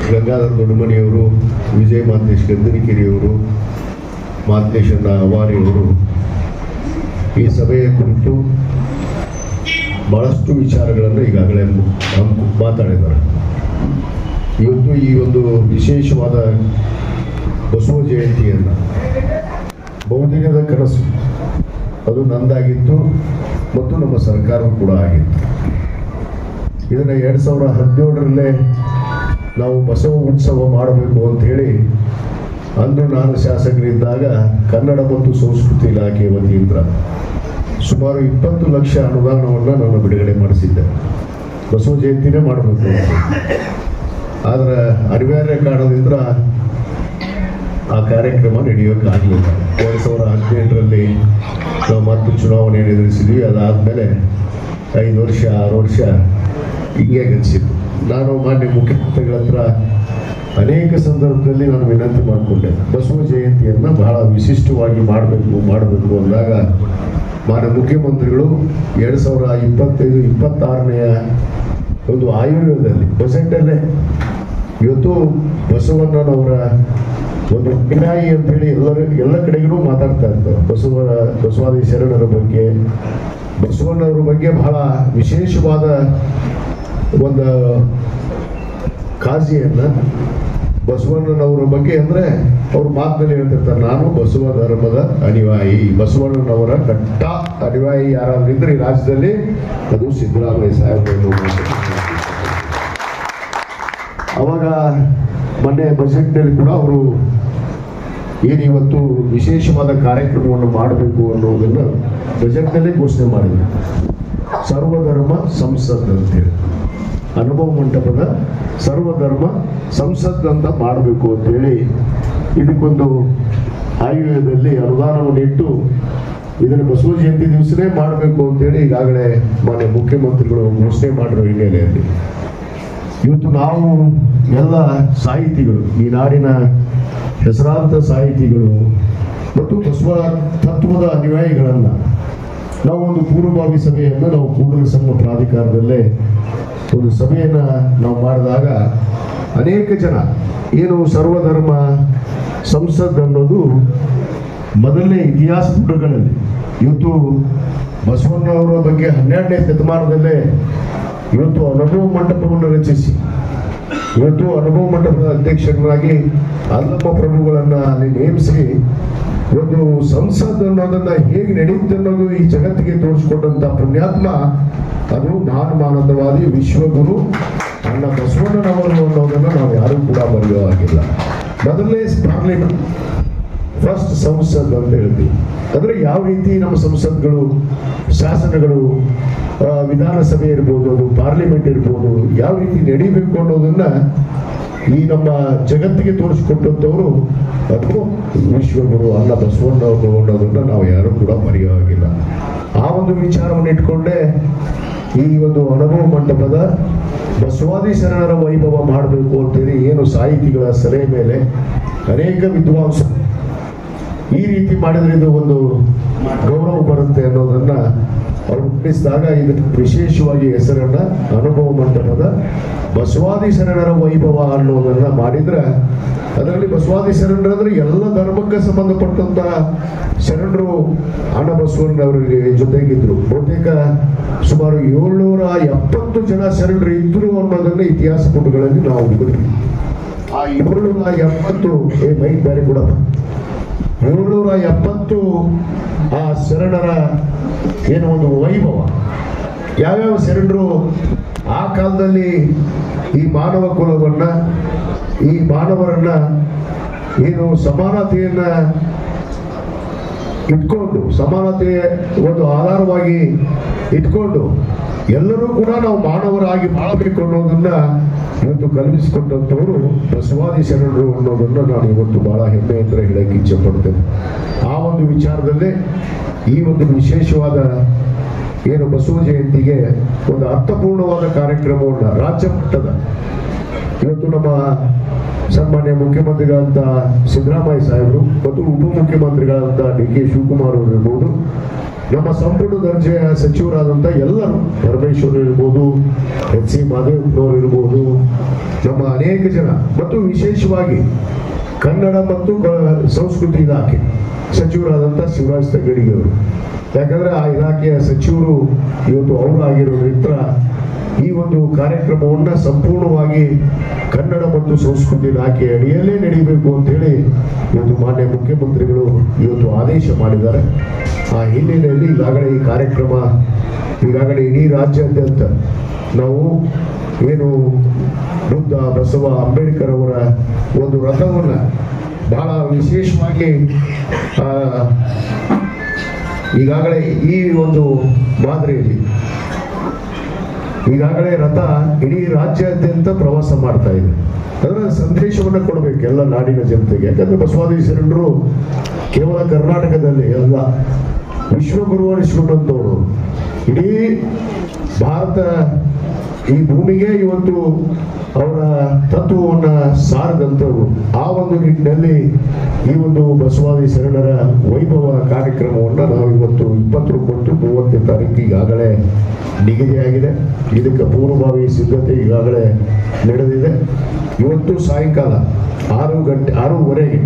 ಗಂಗಾಧರ ದೊಡ್ಡಮನಿಯವರು ವಿಜಯ ಮಾತೇಶ್ ಗಂಧನಕಿರಿಯವರು ಮಾತೇಶಣ್ಣ ಅವಾರಿಯವರು, ಈ ಸಭೆಯ ಕುರಿತು ಬಹಳಷ್ಟು ವಿಚಾರಗಳನ್ನು ಈಗಾಗಲೇ ಮಾತಾಡಿದ್ದಾರೆ. ಇವತ್ತು ಈ ಒಂದು ವಿಶೇಷವಾದ ಬಸವ ಜಯಂತಿಯನ್ನು ಬಹುದಿನದ ಕನಸು. ಅದು ನಂದಾಗಿತ್ತು ಮತ್ತು ನಮ್ಮ ಸರ್ಕಾರ ಕೂಡ ಆಗಿತ್ತು. ಇದನ್ನು ಎರಡು ಸಾವಿರ ಹದಿನೇಳರಲ್ಲೇ ನಾವು ಬಸವ ಉತ್ಸವ ಮಾಡಬೇಕು ಅಂತ ಹೇಳಿ ಅಂದು ನಾನು ಶಾಸಕರಿದ್ದಾಗ ಕನ್ನಡ ಮತ್ತು ಸಂಸ್ಕೃತಿ ಇಲಾಖೆ ವತಿಯಿಂದ ಸುಮಾರು ಇಪ್ಪತ್ತು ಲಕ್ಷ ಅನುದಾನವನ್ನು ನಾನು ಬಿಡುಗಡೆ ಮಾಡಿಸಿದ್ದೆ. ಬಸವ ಜಯಂತಿನೇ ಮಾಡಬೇಕು ಆದರೆ ಅನಿವಾರ್ಯ ಕಾರಣದಿಂದ ಆ ಕಾರ್ಯಕ್ರಮ ನಡೆಯೋಕ್ಕಾಗಲಿಲ್ಲ ಎರಡು ಸಾವಿರದ ಹದಿನೆಂಟರಲ್ಲಿ ನಾವು ಮತ್ತೆ ಚುನಾವಣೆ ಎದುರಿಸಿದ್ವಿ. ಅದಾದಮೇಲೆ ಐದು ವರ್ಷ, ಆರು ವರ್ಷ ಹಿಂಗೆ ಗತಿಸಿತ್ತು. ನಾನು ಮಾನ್ಯ ಮುಖ್ಯಮಂತ್ರಿಗಳ ಹತ್ರ ಅನೇಕ ಸಂದರ್ಭದಲ್ಲಿ ನಾನು ವಿನಂತಿ ಮಾಡಿಕೊಂಡೆ. ಬಸವ ಜಯಂತಿಯನ್ನು ಬಹಳ ವಿಶಿಷ್ಟವಾಗಿ ಮಾಡಬೇಕು ಮಾಡಬೇಕು ಅಂದಾಗ ಮಾನ್ಯ ಮುಖ್ಯಮಂತ್ರಿಗಳು ಎರಡು ಸಾವಿರ ಇಪ್ಪತ್ತೈದು ಇಪ್ಪತ್ತಾರನೆಯ ಒಂದು ಆಯುರ್ವೇದದಲ್ಲಿ ಬಜೆಟಲ್ಲೇ ಇವತ್ತು ಬಸವಣ್ಣನವರ ಒಂದು ಕಿರಾಯಿ ಅಂತೇಳಿ ಎಲ್ಲರ, ಎಲ್ಲ ಕಡೆಗೂ ಮಾತಾಡ್ತಾ ಇರ್ತಾರೆ. ಬಸವ, ಬಸವಾದಿ ಶರಣರ ಬಗ್ಗೆ ಬಸವಣ್ಣವ್ರ ಬಗ್ಗೆ ಬಹಳ ವಿಶೇಷವಾದ ಒಂದು ಕಾಜಿಯನ್ನ ಬಸವಣ್ಣನವರ ಬಗ್ಗೆ ಅಂದ್ರೆ ಅವ್ರ ಮಾತಿನಲ್ಲಿ ಹೇಳ್ತಿರ್ತಾರೆ, ನಾನು ಬಸವ ಧರ್ಮದ ಅನಿವಾಯಿ. ಬಸವಣ್ಣನವರ ಕಟ್ಟ ಅನಿವಾಯಿ ಯಾರಾದ್ರೂ ಇದ್ರೆ ಈ ರಾಜ್ಯದಲ್ಲಿ ಅದು ಸಿದ್ದರಾಮಯ್ಯ ಸಾಹೇಬರು ಅವಾಗ ಮೊನ್ನೆ ಬಜೆಟ್ನಲ್ಲಿ ಕೂಡ ಅವರು ಏನು ಇವತ್ತು ವಿಶೇಷವಾದ ಕಾರ್ಯಕ್ರಮವನ್ನು ಮಾಡಬೇಕು ಅನ್ನೋದನ್ನು ಬಜೆಟ್ನಲ್ಲೇ ಘೋಷಣೆ ಮಾಡಿದ್ರು. ಸರ್ವಧರ್ಮ ಅಂತ ಅಂತೇಳಿ ಅನುಭವ ಮಂಟಪದ ಸರ್ವಧರ್ಮ ಸಂಸತ್ ಅಂತ ಮಾಡಬೇಕು ಅಂತೇಳಿ ಇದಕ್ಕೊಂದು ಆಯುರ್ವೇದದಲ್ಲಿ ಅನುದಾನವನ್ನು ಇಟ್ಟು ಇದನ್ನು ಬಸವ ಜಯಂತಿ ದಿವಸನೇ ಮಾಡಬೇಕು ಅಂತೇಳಿ ಈಗಾಗಲೇ ಮಾನ್ಯ ಮುಖ್ಯಮಂತ್ರಿಗಳು ಘೋಷಣೆ ಮಾಡಿರೋ ಹಿನ್ನೆಲೆಯಲ್ಲಿ. ಇವತ್ತು ನಾವು ಎಲ್ಲ ಸಾಹಿತಿಗಳು, ಈ ನಾಡಿನ ಹೆಸರಾಂತ ಸಾಹಿತಿಗಳು ಮತ್ತು ಬಸವ ತತ್ವದ ಅನುಯಾಯಿಗಳನ್ನು ನಾವು ಒಂದು ಪೂರ್ವಭಾವಿ ಸಭೆಯನ್ನು ನಾವು ಕೂಡಲ ಸಂಘ ಪ್ರಾಧಿಕಾರದಲ್ಲೇ ಒಂದು ಸಭೆಯನ್ನು ನಾವು ಮಾಡಿದಾಗ ಅನೇಕ ಜನ ಏನು ಸರ್ವಧರ್ಮ ಸಂಸದ್ ಅನ್ನೋದು ಮೊದಲನೇ ಇತಿಹಾಸ ಪುಟಗಳಲ್ಲಿ ಇವತ್ತು ಬಸವಣ್ಣವರ ಬಗ್ಗೆ ಹನ್ನೆರಡನೇ ಶತಮಾನದಲ್ಲೇ ಇವತ್ತು ಅನುಭವ ಮಂಟಪವನ್ನು ರಚಿಸಿ. ಇವತ್ತು ಅನುಭವ ಮಂಟಪದ ಅಧ್ಯಕ್ಷರಾಗಿ ಅಲ್ಲಪ್ಪ ಪ್ರಭುಗಳನ್ನು ಅಲ್ಲಿ ನೇಮಿಸಿ ಒಂದು ಸಂಸದ್ ಅನ್ನೋದನ್ನ ಹೇಗೆ ನಡೆಯುತ್ತೆ ಅನ್ನೋದು ಈ ಜಗತ್ತಿಗೆ ತೋರಿಸ್ಕೊಟ್ಟಂತ ಪುಣ್ಯಾತ್ಮ, ಅದು ನಾನು ಮಾನವವಾದಿ ವಿಶ್ವಗುರು ಅಣ್ಣ ಬಸವಣ್ಣನವರು ಅನ್ನೋದನ್ನ ನಾವು ಯಾರು ಕೂಡ ಬರೆಯೋ ಹಾಗಿಲ್ಲ. ಮೊದಲನೇ ಪಾರ್ಲಿಮೆಂಟ್ ಫಸ್ಟ್ ಸಂಸದ್ ಅಂತ ಹೇಳ್ತೀವಿ. ಅಂದ್ರೆ ಯಾವ ರೀತಿ ನಮ್ಮ ಸಂಸತ್ಗಳು, ಶಾಸನಗಳು ವಿಧಾನಸಭೆ ಇರ್ಬೋದು ಪಾರ್ಲಿಮೆಂಟ್ ಇರ್ಬೋದು, ಯಾವ ರೀತಿ ನಡಿಬೇಕು ಅನ್ನೋದನ್ನ ಈ ನಮ್ಮ ಜಗತ್ತಿಗೆ ತೋರಿಸಿಕೊಟ್ಟಂಥವರು ಅದು ವಿಶ್ವಗುರು ಅಲ್ಲ ಬಸವಣ್ಣವರು ಅನ್ನೋದನ್ನ ನಾವು ಯಾರು ಕೂಡ ಮರೆಯೋ ಹಾಗಿಲ್ಲ. ಆ ಒಂದು ವಿಚಾರವನ್ನು ಇಟ್ಕೊಂಡೇ ಈ ಒಂದು ಅನುಭವ ಮಂಟಪದ ಬಸವಾದಿ ಶರಣರ ವೈಭವ ಮಾಡಬೇಕು ಅಂತೇಳಿ ಏನು ಸಾಹಿತಿಗಳ ಸಲಹೆ ಮೇಲೆ ಅನೇಕ ವಿದ್ವಾಂಸ ಈ ರೀತಿ ಮಾಡಿದ್ರೆ ಇದು ಒಂದು ಗೌರವ ಬರುತ್ತೆ ಅನ್ನೋದನ್ನ ಅವರು ಹುಟ್ಟಿಸಿದಾಗ ಇದಕ್ಕೆ ವಿಶೇಷವಾಗಿ ಹೆಸರನ್ನ ಅನುಭವ ಮಂಟಪದ ಬಸವಾದಿ ಶರಣರ ವೈಭವ ಅನ್ನೋದನ್ನ ಮಾಡಿದ್ರೆ, ಅದರಲ್ಲಿ ಬಸವಾದಿ ಶರಣರಂದ್ರೆ ಎಲ್ಲ ಧರ್ಮಕ್ಕೆ ಸಂಬಂಧಪಟ್ಟಂತ ಶರಣರು ಅಣ್ಣ ಬಸವಣ್ಣವರಿಗೆ ಜೊತೆಗಿದ್ರು. ಬಹುತೇಕ ಸುಮಾರು ಏಳ್ನೂರ ಎಪ್ಪತ್ತು ಜನ ಶರಣರು ಇದ್ರು ಅನ್ನೋದನ್ನ ಇತಿಹಾಸ ಪುಟಗಳಲ್ಲಿ ನಾವು ಆ ಏಳ್ನೂರ ಎಪ್ಪತ್ತು, ಏ ಬೇರೆ ಕೊಡಪ್ಪ. ಏಳ್ನೂರ ಎಪ್ಪತ್ತು ಆ ಶರಣರ ಏನು ಒಂದು ವೈಭವ. ಯಾವ್ಯಾವ ಶರಣರು ಆ ಕಾಲದಲ್ಲಿ ಈ ಮಾನವ ಕುಲವನ್ನು, ಈ ಮಾನವರನ್ನ ಏನು ಸಮಾನತೆಯನ್ನ ಇಟ್ಕೊಂಡು ಸಮಾನತೆ ಒಂದು ಆಧಾರವಾಗಿ ಇಟ್ಕೊಂಡು ಎಲ್ಲರೂ ಕೂಡ ನಾವು ಮಾನವರಾಗಿ ಬಾಳಬೇಕು ಅನ್ನೋದನ್ನ ಇವತ್ತು ಕಲ್ಪಿಸಿಕೊಂಡಂಥವರು ಬಸವಾದಿ ಶರಣರು ಅನ್ನೋದನ್ನು ನಾನು ಇವತ್ತು ಬಹಳ ಅಂತ ಹೇಳಕ್ಕೆ ಇಚ್ಛೆ ಪಡ್ತೇನೆ. ಆ ಒಂದು ವಿಚಾರದಲ್ಲೇ ಈ ಒಂದು ವಿಶೇಷವಾದ ಏನು ಬಸವ ಜಯಂತಿಗೆ ಒಂದು ಅರ್ಥಪೂರ್ಣವಾದ ಕಾರ್ಯಕ್ರಮವನ್ನು ರಾಜ್ಯ ಮಟ್ಟದ ಇವತ್ತು ನಮ್ಮ ಸನ್ಮಾನ್ಯ ಮುಖ್ಯಮಂತ್ರಿಗಳಂತ ಸಿದ್ದರಾಮಯ್ಯ ಸಾಹೇಬರು ಮತ್ತು ಉಪಮುಖ್ಯಮಂತ್ರಿಗಳಂತ ಡಿ ಕೆ ಶಿವಕುಮಾರ್ ಅವರು ಇರ್ಬೋದು ನಮ್ಮ ಸಂಪುಟ ದರ್ಜೆಯ ಸಚಿವರಾದಂಥ ಎಲ್ಲರೂ ಪರಮೇಶ್ವರ್ ಇರ್ಬೋದು, ಎಚ್ ಸಿ ಮಾದೇವಪ್ಪನವರು ಇರ್ಬೋದು, ನಮ್ಮ ಅನೇಕ ಜನ, ಮತ್ತು ವಿಶೇಷವಾಗಿ ಕನ್ನಡ ಮತ್ತು ಸಂಸ್ಕೃತಿ ಇಲಾಖೆ ಸಚಿವರಾದಂಥ ಶಿವರಾಜ್ ಅವರು. ಯಾಕಂದ್ರೆ ಆ ಇಲಾಖೆಯ ಸಚಿವರು ಇವತ್ತು ಅವರು ಆಗಿರೋದ್ರಿಂದ ಈ ಒಂದು ಕಾರ್ಯಕ್ರಮವನ್ನ ಸಂಪೂರ್ಣವಾಗಿ ಕನ್ನಡ ಮತ್ತು ಸಂಸ್ಕೃತಿ ಇಲಾಖೆ ಅಡಿಯಲ್ಲೇ ನಡೀಬೇಕು ಅಂತೇಳಿ ಇವತ್ತು ಮಾನ್ಯ ಮುಖ್ಯಮಂತ್ರಿಗಳು ಇವತ್ತು ಆದೇಶ ಮಾಡಿದ್ದಾರೆ. ಆ ಹಿನ್ನೆಲೆಯಲ್ಲಿ ಈಗಾಗಲೇ ಈ ಕಾರ್ಯಕ್ರಮ, ಈಗಾಗಲೇ ಇಡೀ ರಾಜ್ಯಾದ್ಯಂತ ನಾವು ಏನು ಬುದ್ಧ ಬಸವ ಅಂಬೇಡ್ಕರ್ ಅವರ ಒಂದು ರಥವನ್ನು ಬಹಳ ವಿಶೇಷವಾಗಿ ಈಗಾಗಲೇ ಈ ಒಂದು ಮಾದರಿಯಲ್ಲಿ, ಈಗಾಗಲೇ ರಥ ಇಡೀ ರಾಜ್ಯಾದ್ಯಂತ ಪ್ರವಾಸ ಮಾಡ್ತಾ ಇದೆ. ಅದರ ಸಂದೇಶವನ್ನು ಕೊಡಬೇಕು ಎಲ್ಲ ನಾಡಿನ ಜನತೆಗೆ. ಯಾಕಂದ್ರೆ ಬಸವಾದಿ ಶರಣರು ಕೇವಲ ಕರ್ನಾಟಕದಲ್ಲಿ ಅಲ್ಲ ವಿಶ್ವಗುರು ಅನಿಸ್ಕೊಂಡಂಥವ್ರು ಇಡೀ ಭಾರತ ಈ ಭೂಮಿಗೆ ಇವತ್ತು ಅವರ ತತ್ವವನ್ನ ಸಾರದಂಥವ್ರು. ಆ ಒಂದು ನಿಟ್ಟಿನಲ್ಲಿ ಈ ಒಂದು ಬಸವಾದಿ ಶರಣರ ವೈಭವ ಕಾರ್ಯಕ್ರಮವನ್ನು ನಾವು ಇವತ್ತು ಕೊಟ್ಟು ಮೂವತ್ತನೇ ತಾರೀಕು ಈಗಾಗಲೇ ನಿಗದಿಯಾಗಿದೆ. ಇದಕ್ಕೆ ಪೂರ್ವಭಾವಿ ಸಿದ್ಧತೆ ಈಗಾಗಲೇ ನಡೆದಿದೆ. ಇವತ್ತು ಸಾಯಂಕಾಲ ಆರು ಗಂಟೆ ಆರೂವರೆಗೆ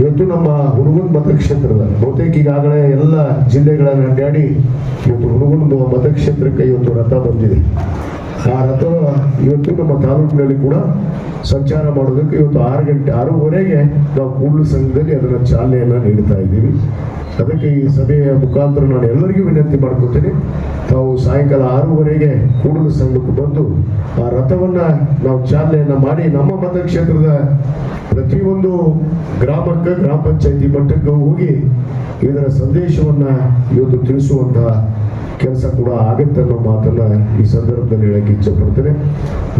ಇವತ್ತು ನಮ್ಮ ಹುಡುಗನ ಮತಕ್ಷೇತ್ರದ ಬಹುತೇಕ ಈಗಾಗಲೇ ಎಲ್ಲ ಜಿಲ್ಲೆಗಳನ್ನು ಅಡ್ಡಾಡಿ ಇವತ್ತು ಹುಡುಗನ ಮತಕ್ಷೇತ್ರಕ್ಕೆ ಇವತ್ತು ರಥ ಬಂದಿದೆ. ಆ ರಥ ಇವತ್ತು ನಮ್ಮ ತಾಲೂಕಿನಲ್ಲಿ ಕೂಡ ಸಂಚಾರ ಮಾಡೋದಕ್ಕೆ ಇವತ್ತು ಆರು ಗಂಟೆ ಆರೂವರೆಗೆ ನಾವು ಕೂಡಲು ಸಂಘದಲ್ಲಿ ಅದರ ಚಾಲನೆಯನ್ನು ನೀಡ್ತಾ ಇದ್ದೀವಿ. ಅದಕ್ಕೆ ಈ ಸಭೆಯ ಮುಖಾಂತರ ನಾನು ಎಲ್ಲರಿಗೂ ವಿನಂತಿ ಮಾಡ್ಕೊತೀನಿ. ತಾವು ಸಾಯಂಕಾಲ ಆರೂವರೆಗೆ ಕೂಡಲು ಸಂಘಕ್ಕೆ ಬಂದು ಆ ರಥವನ್ನ ನಾವು ಚಾಲನೆಯನ್ನ ಮಾಡಿ ನಮ್ಮ ಮತಕ್ಷೇತ್ರದ ಪ್ರತಿಯೊಂದು ಗ್ರಾಮಕ್ಕೆ, ಗ್ರಾಮ ಪಂಚಾಯತಿ ಮಟ್ಟಕ್ಕೆ ಹೋಗಿ ಇದರ ಸಂದೇಶವನ್ನ ಇವತ್ತು ತಿಳಿಸುವಂತಹ ಕೆಲಸ ಕೂಡ ಆಗುತ್ತೆ ಅನ್ನೋ ಮಾತನ್ನ ಈ ಸಂದರ್ಭದಲ್ಲಿ ಹೇಳಕ್ಕೆ ಇಚ್ಛೆ ಪಡ್ತೇನೆ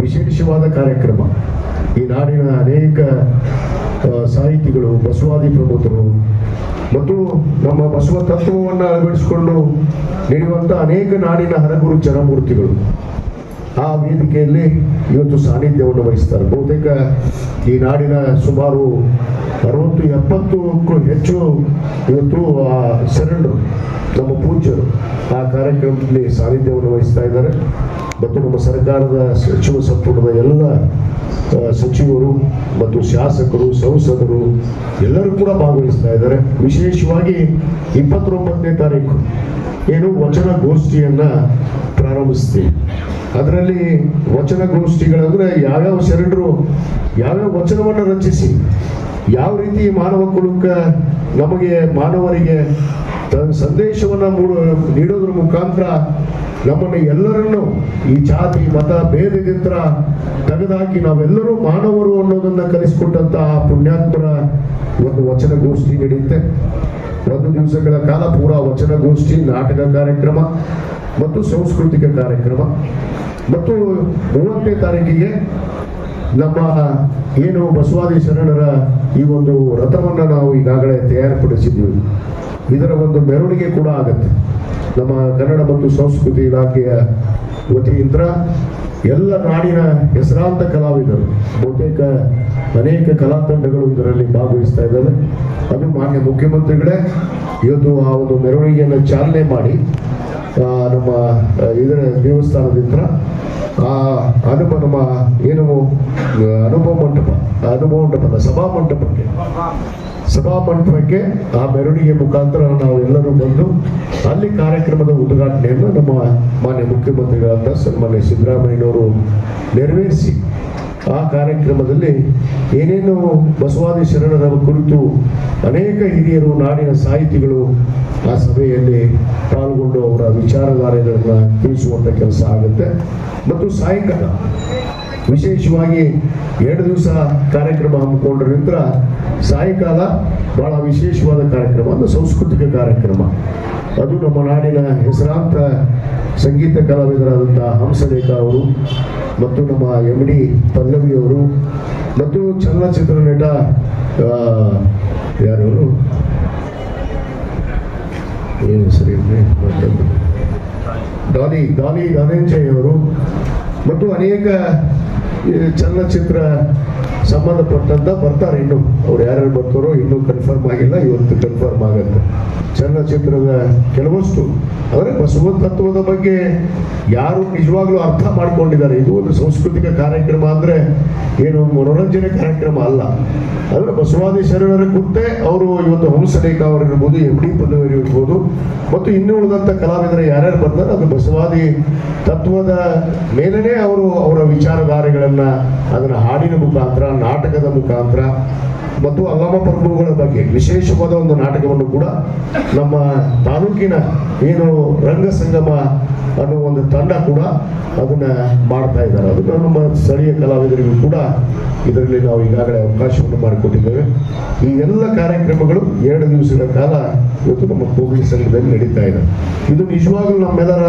ವಿಶೇಷವಾದ ಕಾರ್ಯಕ್ರಮ. ಈ ನಾಡಿನ ಅನೇಕ ಸಾಹಿತಿಗಳು, ಬಸವಾದಿ ಪ್ರಮುಖರು ಮತ್ತು ನಮ್ಮ ಬಸವ ತತ್ವವನ್ನು ಅಳವಡಿಸಿಕೊಂಡು ನಡೆಯುವಂಥ ಅನೇಕ ನಾಡಿನ ಹರಗುರು ಜನಮೂರ್ತಿಗಳು ಆ ವೇದಿಕೆಯಲ್ಲಿ ಇವತ್ತು ಸಾನ್ನಿಧ್ಯವನ್ನು ವಹಿಸ್ತಾರೆ. ಬಹುತೇಕ ಈ ನಾಡಿನ ಸುಮಾರು ಅರವತ್ತು ಎಪ್ಪತ್ತಕ್ಕೂ ಹೆಚ್ಚು ಇವತ್ತು ಆ ಶರಣರು ನಮ್ಮ ಪೂಜ್ಯರು ಆ ಕಾರ್ಯಕ್ರಮದಲ್ಲಿ ಸಾನ್ನಿಧ್ಯವನ್ನು ವಹಿಸ್ತಾ ಇದ್ದಾರೆ. ಮತ್ತು ನಮ್ಮ ಸರ್ಕಾರದ ಸಚಿವ ಸಂಪುಟದ ಎಲ್ಲ ಸಚಿವರು ಮತ್ತು ಶಾಸಕರು, ಸಂಸದರು ಎಲ್ಲರೂ ಕೂಡ ಭಾಗವಹಿಸ್ತಾ ಇದ್ದಾರೆ. ವಿಶೇಷವಾಗಿ ಇಪ್ಪತ್ತೊಂಬತ್ತನೇ ತಾರೀಕು ಏನು ವಚನ ಗೋಷ್ಠಿಯನ್ನ ಪ್ರಾರಂಭಿಸ್ತೀವಿ. ಅದರಲ್ಲಿ ವಚನ ಗೋಷ್ಠಿಗಳಂದ್ರೆ ಯಾವ್ಯಾವ ಶರಣರು ಯಾವ್ಯಾವ ವಚನವನ್ನು ರಚಿಸಿ ಯಾವ ರೀತಿ ಮಾನವ ಕುಲಕ್ಕ ನಮಗೆ ಮಾನವರಿಗೆ ತನ್ನ ಸಂದೇಶವನ್ನು ನೀಡೋದ್ರ ಮುಖಾಂತರ ನಮ್ಮನ್ನು ಎಲ್ಲರನ್ನು ಈ ಜಾತಿ, ಮತ, ಭೇದದಿಂದ ತೆಗೆದುಹಾಕಿ ನಾವೆಲ್ಲರೂ ಮಾನವರು ಅನ್ನೋದನ್ನ ಕಲಿಸಿಕೊಟ್ಟಂತ ಆ ಪುಣ್ಯಾತ್ಮರ ಒಂದು ವಚನ ಗೋಷ್ಠಿ ನಡೆಯುತ್ತೆ. ಒಂದು ದಿವಸಗಳ ಕಾಲ ಪೂರಾ ವಚನಗೋಷ್ಠಿ, ನಾಟಕ ಕಾರ್ಯಕ್ರಮ ಮತ್ತು ಸಾಂಸ್ಕೃತಿಕ ಕಾರ್ಯಕ್ರಮ. ಮತ್ತು ಮೂವತ್ತನೇ ತಾರೀಕಿಗೆ ನಮ್ಮ ಏನು ಬಸವಾದಿ ಶರಣರ ಈ ಒಂದು ರಥವನ್ನು ನಾವು ಈಗಾಗಲೇ ತಯಾರುಪಡಿಸಿದ್ದೀವಿ. ಇದರ ಒಂದು ಮೆರವಣಿಗೆ ಕೂಡ ಆಗುತ್ತೆ. ನಮ್ಮ ಕನ್ನಡ ಮತ್ತು ಸಂಸ್ಕೃತಿ ಇಲಾಖೆಯ ವತಿಯಿಂದ ಎಲ್ಲ ನಾಡಿನ ಹೆಸರಾಂತ ಕಲಾವಿದರು, ಬಹುತೇಕ ಅನೇಕ ಕಲಾ ತಂಡಗಳು ಇದರಲ್ಲಿ ಭಾಗವಹಿಸ್ತಾ ಇದ್ದಾವೆ. ಅದು ಮಾನ್ಯ ಮುಖ್ಯಮಂತ್ರಿಗಳೇ, ಇವತ್ತು ಆ ಒಂದು ಮೆರವಣಿಗೆಯನ್ನು ಚಾಲನೆ ಮಾಡಿ ನಮ್ಮ ಇದರ ದೇವಸ್ಥಾನದಿಂದ ಆ ಅನುಭವ ನಮ್ಮ ಏನು ಅನುಭವ ಮಂಟಪ ಅನುಭವ ಮಂಟಪದ ಸಭಾ ಮಂಟಪಕ್ಕೆ ಸಭಾ ಮಂಟಪಕ್ಕೆ ಆ ಮೆರವಣಿಗೆ ಮುಖಾಂತರ ನಾವು ಎಲ್ಲರೂ ಬಂದು ಅಲ್ಲಿ ಕಾರ್ಯಕ್ರಮದ ಉದ್ಘಾಟನೆಯನ್ನು ನಮ್ಮ ಮಾನ್ಯ ಮುಖ್ಯಮಂತ್ರಿಗಳಾದ ಸನ್ಮಾನ್ಯ ಸಿದ್ದರಾಮಯ್ಯನವರು ನೆರವೇರಿಸಿ ಆ ಕಾರ್ಯಕ್ರಮದಲ್ಲಿ ಏನೇನು ಬಸವಾದಿ ಶರಣರ ಕುರಿತು ಅನೇಕ ಹಿರಿಯರು ನಾಡಿನ ಸಾಹಿತಿಗಳು ಆ ಸಭೆಯಲ್ಲಿ ಪಾಲ್ಗೊಂಡು ಅವರ ವಿಚಾರಧಾರೆಗಳನ್ನ ತಿಳಿಸುವಂತ ಕೆಲಸ ಆಗುತ್ತೆ. ಮತ್ತು ಸಾಯಂಕಾಲ ವಿಶೇಷವಾಗಿ ಎರಡು ದಿವಸ ಕಾರ್ಯಕ್ರಮ ಹಮ್ಮಿಕೊಂಡ ನಂತರ ಸಾಯಂಕಾಲ ಬಹಳ ವಿಶೇಷವಾದ ಕಾರ್ಯಕ್ರಮ ಅಂದರೆ ಸಾಂಸ್ಕೃತಿಕ ಕಾರ್ಯಕ್ರಮ. ಅದು ನಮ್ಮ ನಾಡಿನ ಹೆಸರಾಂತ ಸಂಗೀತ ಕಲಾವಿದರಾದಂತಹ ಹಂಸಲೇಖ ಅವರು ಮತ್ತು ನಮ್ಮ ಎಂ ಡಿ ಪಲ್ಲವಿ ಅವರು ಮತ್ತು ಚಲನಚಿತ್ರ ನಟ ಯಾರು ಸರಿ ಡಾಲಿ ಡಾಲಿ ಧನಂಜಯ್ ಅವರು ಮತ್ತು ಅನೇಕ ಚಲನಚಿತ್ರ ಸಂಬಂಧಪಟ್ಟಂತ ಬರ್ತಾರೆ ಇನ್ನು. ಅವ್ರು ಯಾರ್ಯಾರು ಬರ್ತಾರೋ ಇನ್ನೂ ಕನ್ಫರ್ಮ್ ಆಗಿಲ್ಲ, ಇವತ್ತು ಕನ್ಫರ್ಮ್ ಆಗತ್ತೆ. ಚಲನಚಿತ್ರದ ಕೆಲವಷ್ಟು ಅಂದರೆ ಬಸವ ತತ್ವದ ಬಗ್ಗೆ ಯಾರು ನಿಜವಾಗ್ಲೂ ಅರ್ಥ ಮಾಡ್ಕೊಂಡಿದ್ದಾರೆ. ಇದು ಒಂದು ಸಾಂಸ್ಕೃತಿಕ ಕಾರ್ಯಕ್ರಮ ಅಂದರೆ ಏನು ಮನೋರಂಜನೆ ಕಾರ್ಯಕ್ರಮ ಅಲ್ಲ. ಅಂದರೆ ಬಸವಾದಿ ಶರಣರ ಕುರಿತೇ ಅವರು ಇವತ್ತು ಹಂಸಲೇಖ ಅವರಿರ್ಬೋದು, ಎಂ ಡಿ ಪಲ್ಲವರು ಇರ್ಬೋದು ಮತ್ತು ಇನ್ನೂ ಉಳಿದಂಥ ಕಲಾವಿದರು ಯಾರ್ಯಾರು ಬರ್ತಾರೆ ಅದು ಬಸವಾದಿ ತತ್ವದ ಮೇಲೇ ಅವರು ಅವರ ವಿಚಾರಧಾರೆಗಳನ್ನು ಅದನ್ನು ಹಾಡಿನ ಮುಖಾಂತರ, ನಾಟಕದ ಮುಖಾಂತರ ಮತ್ತು ಅಲ್ಲಮ ಪ್ರಭುಗಳ ಬಗ್ಗೆ ವಿಶೇಷವಾದ ಒಂದು ನಾಟಕವನ್ನು ಕೂಡ ನಮ್ಮ ತಾಲೂಕಿನ ಏನು ರಂಗ ಸಂಗಮ ಅನ್ನೋ ಒಂದು ತಂಡ ಕೂಡ ಅದನ್ನ ಮಾಡ್ತಾ ಇದ್ದಾರೆ. ಅದನ್ನು ನಮ್ಮ ಸ್ಥಳೀಯ ಕಲಾವಿದರಿಗೂ ಕೂಡ ಇದರಲ್ಲಿ ನಾವು ಈಗಾಗಲೇ ಅವಕಾಶವನ್ನು ಮಾಡಿಕೊಟ್ಟಿದ್ದೇವೆ. ಈ ಎಲ್ಲ ಕಾರ್ಯಕ್ರಮಗಳು ಎರಡು ದಿವಸಗಳ ಕಾಲ ಇವತ್ತು ನಮ್ಮ ಕೋವಿಡ್ ಸಂಘದಲ್ಲಿ ನಡೀತಾ ಇದೆ. ಇದು ನಿಜವಾಗ್ಲೂ ನಮ್ಮೆಲ್ಲರ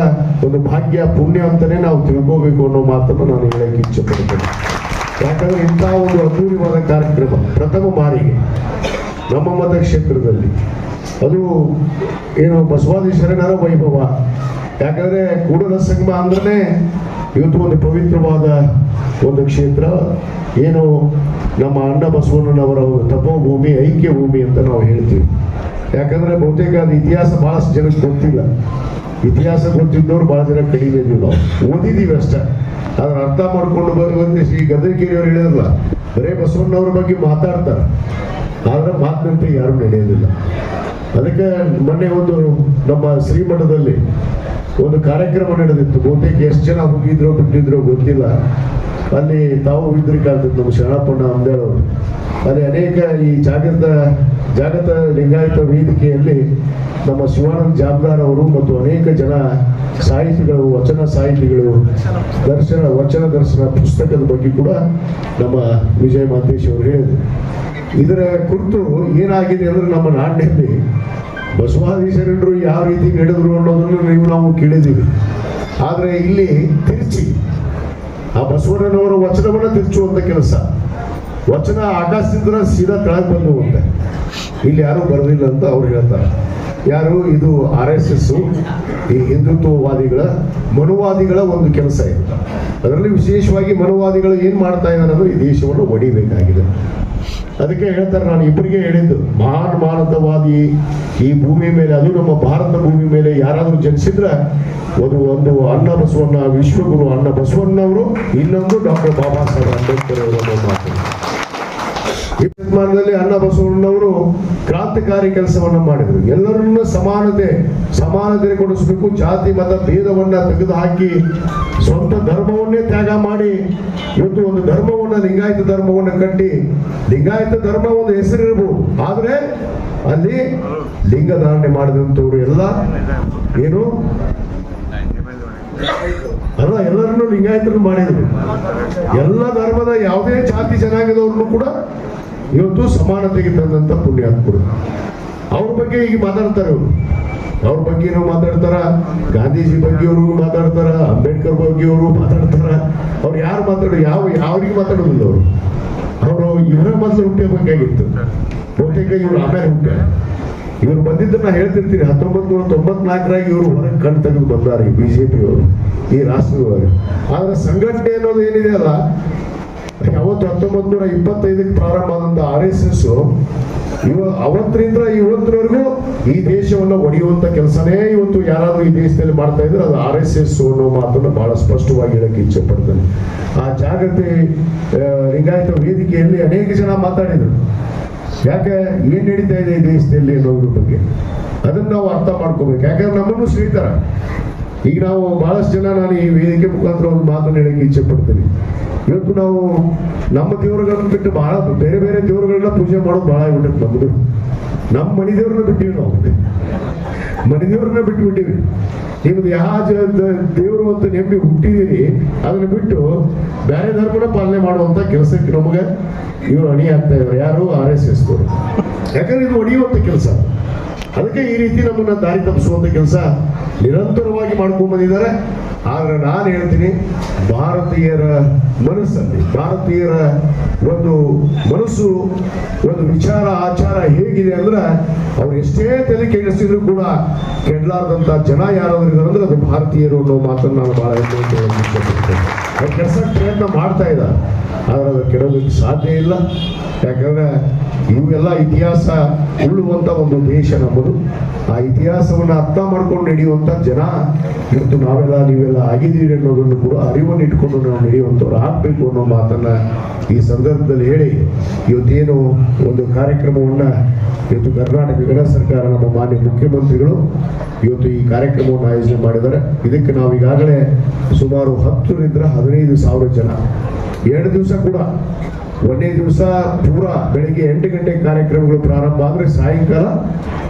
ಒಂದು ಭಾಗ್ಯ, ಪುಣ್ಯ ಅಂತಲೇ ನಾವು ತಿಳ್ಕೋಬೇಕು ಅನ್ನೋ ಮಾತನ್ನು ನಾನು ಹೇಳಕ್ಕೆ ಇಚ್ಛೆ ಪಡ್ತೇನೆ. ಯಾಕಂದ್ರೆ ಇಂಥ ಒಂದು ಅದ್ಭುತವಾದ ಕಾರ್ಯಕ್ರಮ ಪ್ರಥಮ ಬಾರಿಗೆ ನಮ್ಮ ಮತಕ್ಷೇತ್ರದಲ್ಲಿ. ಅದು ಏನು ಬಸವಾದಿ ಶರಣರ ವೈಭವ. ಯಾಕಂದ್ರೆ ಕೂಡಲ ಸಂಗಮ ಅಂದ್ರೆ ಇವತ್ತು ಒಂದು ಪವಿತ್ರವಾದ ಒಂದು ಕ್ಷೇತ್ರ. ಏನು ನಮ್ಮ ಅಣ್ಣ ಬಸವಣ್ಣನವರ ತಪೋಭೂಮಿ ಐಕ್ಯ ಭೂಮಿ ಅಂತ ನಾವು ಹೇಳ್ತೀವಿ. ಯಾಕಂದ್ರೆ ಬಹುತೇಕ ಅದು ಇತಿಹಾಸ ಬಹಳಷ್ಟು ಜನಕ್ಕೆ ಗೊತ್ತಿಲ್ಲ. ಇತಿಹಾಸ ಗೊತ್ತಿದ್ದವ್ರು ಬಹಳ ಜನ ಕಲಿಬೇಕು ನಾವು. ಓದಿದೀವಿ ಅಷ್ಟೇ. ಅದ್ರ ಅರ್ಥ ಮಾಡ್ಕೊಂಡು ಬರುವಂತೆ ಶ್ರೀ ಗದಗಿರಿ ಹೇಳಿರಲ್ಲ ಬರೇ ಬಸವಣ್ಣವ್ರ ಬಗ್ಗೆ ಮಾತಾಡ್ತಾರೆ. ಆದ್ರೆ ಮಾತಿನಂತೆ ಯಾರು ನಡೆಯೋದಿಲ್ಲ. ಅದಕ್ಕೆ ಮೊನ್ನೆ ಒಂದು ನಮ್ಮ ಶ್ರೀಮಠದಲ್ಲಿ ಒಂದು ಕಾರ್ಯಕ್ರಮ ನಡೆದಿತ್ತು. ಬಹುತೇಕ ಎಷ್ಟು ಜನ ಹೋಗಿದ್ರೋ, ಬಿಟ್ಟಿದ್ರು ಗೊತ್ತಿಲ್ಲ. ಅಲ್ಲಿ ತಾವು ಇದ್ರ ಕಾಣ್ತಿತ್ತು ನಮ್ಮ ಶರಣಪ್ಪಣ್ಣ ಅಂದೇಳವರು. ಅಲ್ಲಿ ಅನೇಕ ಈ ಜಾಗೃತ ಜಾಗತ ಲಿಂಗಾಯತ ವೇದಿಕೆಯಲ್ಲಿ ನಮ್ಮ ಶಿವಾನಂದ ಜಾಮದಾರ್ ಅವರು ಮತ್ತು ಅನೇಕ ಜನ ಸಾಹಿತಿಗಳು, ವಚನ ಸಾಹಿತಿಗಳು, ದರ್ಶನ, ವಚನ ದರ್ಶನ ಪುಸ್ತಕದ ಬಗ್ಗೆ ಕೂಡ ನಮ್ಮ ವಿಜಯ ಮಹಂತೇಶ್ ಅವರು ಹೇಳಿದರು. ಇದರ ಕುರಿತು ಏನಾಗಿದೆ ಅಂದ್ರೆ ನಮ್ಮ ನಾಡಿನಲ್ಲಿ ಬಸವಾದಿ ಶರಣರು ಯಾವ ರೀತಿ ನಡೆದ್ರು ಅನ್ನೋದನ್ನು ನೀವು ನಾವು ಕೇಳಿದ್ದೀವಿ. ಆದರೆ ಇಲ್ಲಿ ತಿರುಚಿ, ಆ ಬಸವಣ್ಣನವರ ವಚನವನ್ನು ತಿರುಚುವಂತ ಕೆಲಸ. ವಚನ ಆಕಾಶದಿಂದ ಸೀದಾ ಕೆಳಗೆ ಬಂದುವಂತೆ ಇಲ್ಲಿ ಯಾರು ಬರಲಿಲ್ಲ ಅಂತ ಅವ್ರು ಹೇಳ್ತಾರೆ. ಯಾರು? ಇದು ಆರ್ ಎಸ್ ಎಸ್ ಈ ಹಿಂದುತ್ವವಾದಿಗಳ, ಮನುವಾದಿಗಳ ಒಂದು ಕೆಲಸ ಇದೆ. ಅದರಲ್ಲಿ ವಿಶೇಷವಾಗಿ ಮನುವಾದಿಗಳು ಏನ್ ಮಾಡ್ತಾ ಇದ್ದಾರೆ ಅಂದ್ರೆ ಈ ದೇಶವನ್ನು ಒಡಿಬೇಕಾಗಿದೆ. ಅದಕ್ಕೆ ಹೇಳ್ತಾರೆ ನಾನು ಇಬ್ಬರಿಗೆ ಹೇಳಿದ್ದು, ಮಹಾನ್ ಭಾರತವಾದಿ ಈ ಭೂಮಿ ಮೇಲೆ, ಅದು ನಮ್ಮ ಭಾರತ ಭೂಮಿ ಮೇಲೆ ಯಾರಾದರೂ ಜನಿಸಿದ್ರೆ ಒಂದು ಒಂದು ಅಣ್ಣ ಬಸವಣ್ಣ, ವಿಶ್ವಗುರು ಅಣ್ಣ ಬಸವಣ್ಣವರು, ಇನ್ನೊಂದು ಡಾಕ್ಟರ್ ಬಾಬಾ ಸಾಹೇಬ್ ಅಂಬೇಡ್ಕರ್ ಅವರ ಮಾತು. ಈ ಶತಮಾನದಲ್ಲಿ ಅಣ್ಣ ಬಸವಣ್ಣವರು ಕ್ರಾಂತಿಕಾರಿ ಕೆಲಸವನ್ನ ಮಾಡಿದ್ರು. ಎಲ್ಲರನ್ನ ಸಮಾನತೆ ಸಮಾನತೆ ಕೊಡಿಸಬೇಕು. ಜಾತಿ, ಮತ, ಭೇದವನ್ನ ತೆಗೆದು ಹಾಕಿ ಸ್ವಂತ ಧರ್ಮವನ್ನೇ ತ್ಯಾಗ ಮಾಡಿ ಇವತ್ತು ಒಂದು ಧರ್ಮವನ್ನ, ಲಿಂಗಾಯತ ಧರ್ಮವನ್ನ ಕಟ್ಟಿ, ಲಿಂಗಾಯತ ಧರ್ಮ ಒಂದು ಹೆಸರಿರ್ಬೋದು. ಆದ್ರೆ ಅಲ್ಲಿ ಲಿಂಗ ಧಾರಣೆ ಮಾಡಿದಂಥವ್ರು ಎಲ್ಲ ಏನು? ಅಲ್ಲ, ಎಲ್ಲರನ್ನು ಲಿಂಗಾಯತರು ಮಾಡಿದ್ರು. ಎಲ್ಲ ಧರ್ಮದ ಯಾವುದೇ ಜಾತಿ ಜನಾಂಗದವ್ರನ್ನು ಕೂಡ ಇವತ್ತು ಸಮಾನತೆಗೆ ತಂದಂತ ಪುಣ್ಯಾತ್ಮರು. ಅವ್ರ ಬಗ್ಗೆ ಈಗ ಮಾತಾಡ್ತಾರೆ ಅವರು. ಅವ್ರ ಬಗ್ಗೆನೂ ಮಾತಾಡ್ತಾರ, ಗಾಂಧೀಜಿ ಬಗ್ಗೆ ಅವರು ಮಾತಾಡ್ತಾರ, ಅಂಬೇಡ್ಕರ್ ಬಗ್ಗೆ ಅವರು ಮಾತಾಡ್ತಾರ. ಅವ್ರು ಯಾರು ಮಾತಾಡೋ, ಯಾವ, ಯಾವ್ರಿಗೆ ಮಾತಾಡೋದಿಲ್ಲ ಅವರು. ಅವರು ಇವರ ಮೊದಲು ಹುಟ್ಟಬೇಕಾಗಿತ್ತು ಬಹುತೇಕ ಇವರು ಆಮೇಲೆ ಹುಟ್ಟ ಇವ್ರು ಬಂದಿದ್ದನ್ನ ಹೇಳ್ತಿರ್ತೀನಿ, ಹತ್ತೊಂಬತ್ತು ನೂರ ತೊಂಬತ್ನಾಲ್ಕರಾಗ ಇವರು ಹೊರಗೆ ಕಣ್ ತೆಗೆದು ಬಂದಾರೆ ಈ ಬಿಜೆಪಿ ಅವರು, ಈ ರಾಷ್ಟ್ರದೊಳಗೆ. ಆದ್ರೆ ಸಂಘಟನೆ ಅನ್ನೋದು ಏನಿದೆ ಅಲ್ಲ ಅವತ್ತು ಹತ್ತೊಂಬತ್ತು ನೂರ ಇಪ್ಪತ್ತೈದಕ್ಕೆ ಪ್ರಾರಂಭ ಆದಂತ ಆರ್ ಎಸ್ ಎಸ್ ಇವ ಅವತ್ತರಿಂದ ಇವತ್ತಿನವರೆಗೂ ಈ ದೇಶವನ್ನು ಒಡೆಯುವಂತ ಕೆಲಸನೇ ಇವತ್ತು ಯಾರಾದರೂ ಈ ದೇಶದಲ್ಲಿ ಮಾಡ್ತಾ ಇದ್ರೆ ಅದು ಆರ್ ಎಸ್ ಎಸ್ ಅನ್ನೋ ಮಾತನ್ನು ಬಹಳ ಸ್ಪಷ್ಟವಾಗಿ ಹೇಳಕ್ಕೆ ಇಚ್ಛೆ ಪಡ್ತೇನೆ. ಆ ಜಾಗೃತಿ ಲಿಂಗಾಯತ ವೇದಿಕೆಯಲ್ಲಿ ಅನೇಕ ಜನ ಮಾತಾಡಿದರು. ಯಾಕೆ ಏನ್ ನಡೀತಾ ಇದೆ ಈ ದೇಶದಲ್ಲಿ ಅನ್ನೋದ್ರ ಬಗ್ಗೆ? ಅದನ್ನ ನಾವು ಅರ್ಥ ಮಾಡ್ಕೋಬೇಕು. ಯಾಕಂದ್ರೆ ನಮ್ಮನ್ನು ಶ್ರೀತರ ಈಗ ನಾವು ಬಹಳಷ್ಟು ಜನ ನಾನು ಈ ವೇದಿಕೆ ಮುಖಾಂತರ ಒಂದು ಮಾತನ್ನು ಹೇಳಕ್ಕೆ ಇಚ್ಛೆ ಪಡ್ತೀನಿ. ಇವತ್ತು ನಾವು ನಮ್ಮ ದೇವರುಗಳನ್ನ ಬಿಟ್ಟು ಬಹಳ ಬೇರೆ ಬೇರೆ ದೇವರುಗಳನ್ನ ಪೂಜೆ ಮಾಡೋದು ಬಹಳ ಆಗ್ಬಿಟ್ಟೈತೆ ನಮ್ದು. ನಮ್ಮ ಮನೆ ದೇವ್ರನ್ನ ಬಿಟ್ಟಿವಿ ನಾವು ಮನೆ ದೇವ್ರನ್ನ ಬಿಟ್ಟು ಬಿಟ್ಟಿವಿ. ನಿಮ್ದು ಯಾವ ದೇವರು ಅಂತ ನೆಮ್ಮಿ ಹುಟ್ಟಿದೀರಿ ಅದನ್ನ ಬಿಟ್ಟು ಬೇರೆ ಧರ್ಮನ ಪಾಲನೆ ಮಾಡುವಂತ ಕೆಲಸಕ್ಕೆ ನಮಗೆ. ಇವರು ಅಣಿ ಆಗ್ತಾ ಇದ್ದಾರೆ ಯಾರು ಆರ್ ಎಸ್ ಎಸ್ ಯಾಕಂದ್ರೆ ಇದು ಒಡೆಯುವಂತ ಕೆಲಸ. ಅದಕ್ಕೆ ಈ ರೀತಿ ನಮ್ಮನ್ನ ದಾರಿ ತಪ್ಪಿಸುವಂತ ಕೆಲಸ ನಿರಂತರವಾಗಿ ಮಾಡ್ಕೊಂಡ್ ಬಂದಿದ್ದಾರೆ. ಆದ್ರೆ ನಾನು ಹೇಳ್ತೀನಿ, ಭಾರತೀಯರ ಮನಸ್ಸಲ್ಲಿ, ಭಾರತೀಯರ ಒಂದು ಮನಸ್ಸು, ಒಂದು ವಿಚಾರ, ಆಚಾರ ಹೇಗಿದೆ ಅಂದ್ರೆ ಅವ್ರು ಎಷ್ಟೇ ತಲೆ ಕೆಡಿಸಿದ್ರು ಕೂಡ ಕೆಡ್ಲಾರ್ದಂತ ಜನ ಯಾರಾದ್ರೂ ಅಂದ್ರೆ ಅದು ಭಾರತೀಯರು ಅನ್ನೋ ಮಾತನ್ನು ನಾನು ಬಹಳ ಕೆಲಸ ಪ್ರಯತ್ನ ಮಾಡ್ತಾ ಇದ್ದಾರೆ. ಆದರೆ ಅದು ಕೆಡೋದಕ್ಕೆ ಸಾಧ್ಯ ಇಲ್ಲ. ಯಾಕಂದ್ರೆ ಇವೆಲ್ಲ ಇತಿಹಾಸ ಉಳ್ಳುವಂಥ ಒಂದು ದೇಶ ನಮ್ಮದು. ಆ ಇತಿಹಾಸವನ್ನು ಅರ್ಥ ಮಾಡ್ಕೊಂಡು ನಡೆಯುವಂಥ ಜನ. ಇವತ್ತು ನಾವೆಲ್ಲ, ನೀವೆಲ್ಲ ಆಗಿದ್ದೀರಿ ಅನ್ನೋದನ್ನು ಕೂಡ ಅರಿವನ್ನು ಇಟ್ಕೊಂಡು ನಾವು ನಡೆಯುವಂಥವ್ರು ಆಗಬೇಕು ಅನ್ನೋ ಮಾತನ್ನ ಈ ಸಂದರ್ಭದಲ್ಲಿ ಹೇಳಿ, ಇವತ್ತೇನು ಒಂದು ಕಾರ್ಯಕ್ರಮವನ್ನು ಇವತ್ತು ಕರ್ನಾಟಕ ಗಣ ಸರ್ಕಾರ, ನಮ್ಮ ಮಾನ್ಯ ಮುಖ್ಯಮಂತ್ರಿಗಳು ಇವತ್ತು ಈ ಕಾರ್ಯಕ್ರಮವನ್ನು ಆಯೋಜನೆ ಮಾಡಿದ್ದಾರೆ. ಇದಕ್ಕೆ ನಾವು ಈಗಾಗಲೇ ಸುಮಾರು ಹತ್ತರಿಂದ ಹದಿನೈದು ಸಾವಿರ ಜನ. ಎರಡು ದಿವಸ ಕೂಡ ಒಂದೇ ದಿವಸ ಪೂರ ಬೆಳಿಗ್ಗೆ ಎಂಟು ಗಂಟೆ ಕಾರ್ಯಕ್ರಮಗಳು ಪ್ರಾರಂಭ ಆದರೆ ಸಾಯಂಕಾಲ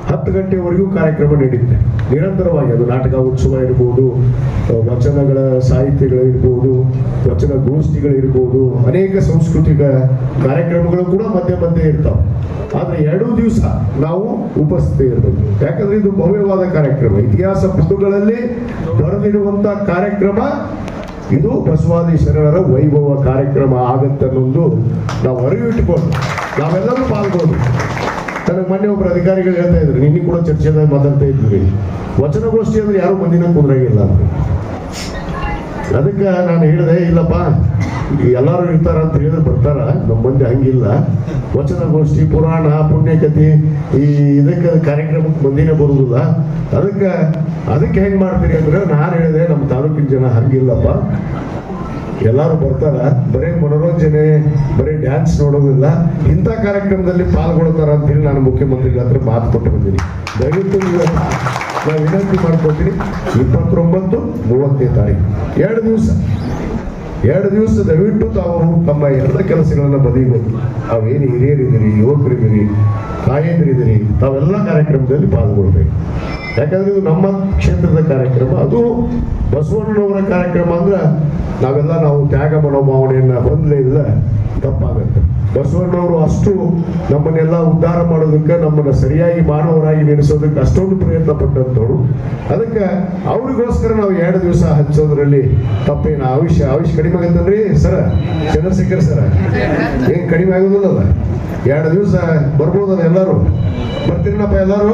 ಹತ್ತು ಗಂಟೆವರೆಗೂ ಕಾರ್ಯಕ್ರಮ ನಡೆಯುತ್ತೆ. ನಿರಂತರವಾಗಿ ಅದು ನಾಟಕ ಉತ್ಸವ ಇರ್ಬೋದು ವಚನಗಳ ಸಾಹಿತ್ಯಗಳಿರ್ಬೋದು, ವಚನ ಗೋಷ್ಠಿಗಳಿರ್ಬೋದು, ಅನೇಕ ಸಾಂಸ್ಕೃತಿಕ ಕಾರ್ಯಕ್ರಮಗಳು ಕೂಡ ಮಧ್ಯೆ ಮಧ್ಯೆ ಇರ್ತಾವೆ. ಆದ್ರೆ ಎರಡೂ ದಿವಸ ನಾವು ಉಪಸ್ಥಿತಿ ಇರಬೇಕು. ಯಾಕಂದ್ರೆ ಇದು ಭವ್ಯವಾದ ಕಾರ್ಯಕ್ರಮ. ಇತಿಹಾಸ ಪುಸ್ತಕಗಳಲ್ಲಿ ಬರೆದಿರುವಂತಹ ಕಾರ್ಯಕ್ರಮ ಇದು ಬಸವಾದಿ ಶರಣರ ವೈಭವ ಕಾರ್ಯಕ್ರಮ ಆಗತ್ತೆ ಅನ್ನೋದು ನಾವು ಅರಿವಿಟ್ಟುಕೊಂಡು ನಾವೆಲ್ಲರೂ ಪಾಲ್ಗೊಂಡು ನನಗೆ ಮೊನ್ನೆ ಒಬ್ಬರು ಅಧಿಕಾರಿಗಳು ಹೇಳ್ತಾ ಇದ್ರು, ನಿನ್ನೆ ಕೂಡ ಚರ್ಚೆದಾಗ ಮಾತಾಡ್ತಾ ಇದ್ವಿ ವಚನಗೋಷ್ಠಿ ಅಂದ್ರೆ ಯಾರು ಮಂದಿನ ಕುಂದ್ರಾಗಿಲ್ಲ ಅದಕ್ಕೆ ನಾನು ಹೇಳಿದೆ, ಇಲ್ಲಪ್ಪ, ಎಲ್ಲರೂ ಇರ್ತಾರ ಅಂತ ಹೇಳಿದ್ರೆ ಬರ್ತಾರ ನಮ್ಮ ಮಂದಿ ಹಂಗಿಲ್ಲ. ವಚನಗೋಷ್ಠಿ, ಪುರಾಣ ಪುಣ್ಯಕಥೆ ಈ ಇದಕ್ಕೆ ಕಾರ್ಯಕ್ರಮಕ್ಕೆ ಮಂದಿನೇ ಬರುವುದಿಲ್ಲ. ಅದಕ್ಕೆ ಅದಕ್ಕೆ ಹೆಂಗೆ ಮಾಡ್ತೀರಿ ಅಂದ್ರೆ ನಾನು ಹೇಳಿದೆ ನಮ್ಮ ತಾಲೂಕಿನ ಜನ ಹಂಗಿಲ್ಲಪ್ಪ. ಎಲ್ಲರೂ ಬರ್ತಾರ. ಬರೀ ಮನೋರಂಜನೆ, ಬರೀ ಡ್ಯಾನ್ಸ್ ನೋಡೋದಿಲ್ಲ. ಇಂಥ ಕಾರ್ಯಕ್ರಮದಲ್ಲಿ ಪಾಲ್ಗೊಳ್ತಾರ ಅಂತ ಹೇಳಿ ನಾನು ಮುಖ್ಯಮಂತ್ರಿಗಳ ಹತ್ರ ಮಾತು ಕೊಟ್ಟು ಬಂದೀನಿ. ದಯವಿಟ್ಟು ನಾವು ವಿನಂತಿ ಮಾಡ್ಕೊತೀನಿ. ಇಪ್ಪತ್ತೊಂಬತ್ತು ಮೂವತ್ತನೇ ತಾರೀಕು. ಎರಡು ದಿವಸ. ಎರಡು ದಿವಸ ದಯವಿಟ್ಟು ತಾವು ತಮ್ಮ ಎಲ್ಲ ಕೆಲಸಗಳನ್ನು ಬದಿಬೇಕು ತಾವೇನು ಹಿರಿಯರಿದ್ದೀರಿ ಯುವಕರಿದ್ದೀರಿ ತಾಯಂದಿರಿದ್ದೀರಿ ತಾವೆಲ್ಲ ಕಾರ್ಯಕ್ರಮದಲ್ಲಿ ಪಾಲ್ಗೊಳ್ಬೇಕು. ಯಾಕಂದ್ರೆ ಇದು ನಮ್ಮ ಕ್ಷೇತ್ರದ ಕಾರ್ಯಕ್ರಮ. ಅದು ಬಸವಣ್ಣನವರ ಕಾರ್ಯಕ್ರಮ ಅಂದ್ರೆ ನಾವೆಲ್ಲ ನಾವು ತ್ಯಾಗ ಮನೋಭಾವನೆಯನ್ನು ಹೊಂದಲೇ ಇಲ್ಲ, ತಪ್ಪಾಗತ್ತೆ. ಬಸವಣ್ಣವರು ಅಷ್ಟು ನಮ್ಮನ್ನೆಲ್ಲ ಉದ್ಧಾರ ಮಾಡೋದಕ್ಕೆ ನಮ್ಮನ್ನ ಸರಿಯಾಗಿ ಮಾನವರಾಗಿ ನೆನೆಸೋದಕ್ಕೆ ಅಷ್ಟೊಂದು ಪ್ರಯತ್ನ ಪಟ್ಟಂತವ್ರು ಅದಕ್ಕೆ ಅವ್ರಿಗೋಸ್ಕರ ನಾವು ಎರಡು ದಿವಸ ಹಚ್ಚೋದ್ರಲ್ಲಿ ತಪ್ಪೇನು? ಆಯುಷ್ಯ ಆಯುಷ್ ಕಡಿಮೆ ಆಗತ್ತಂದ್ರಿ? ಸರ, ಚಂದ್ರಶೇಖರ್ ಸರ. ಏನ್ ಕಡಿಮೆ ಆಗೋದಲ್ಲ ಎರಡು ದಿವಸ ಬರ್ಬೋದಲ್ಲ ಎಲ್ಲರೂ? ಬರ್ತೀರನಪ್ಪ ಎಲ್ಲರೂ?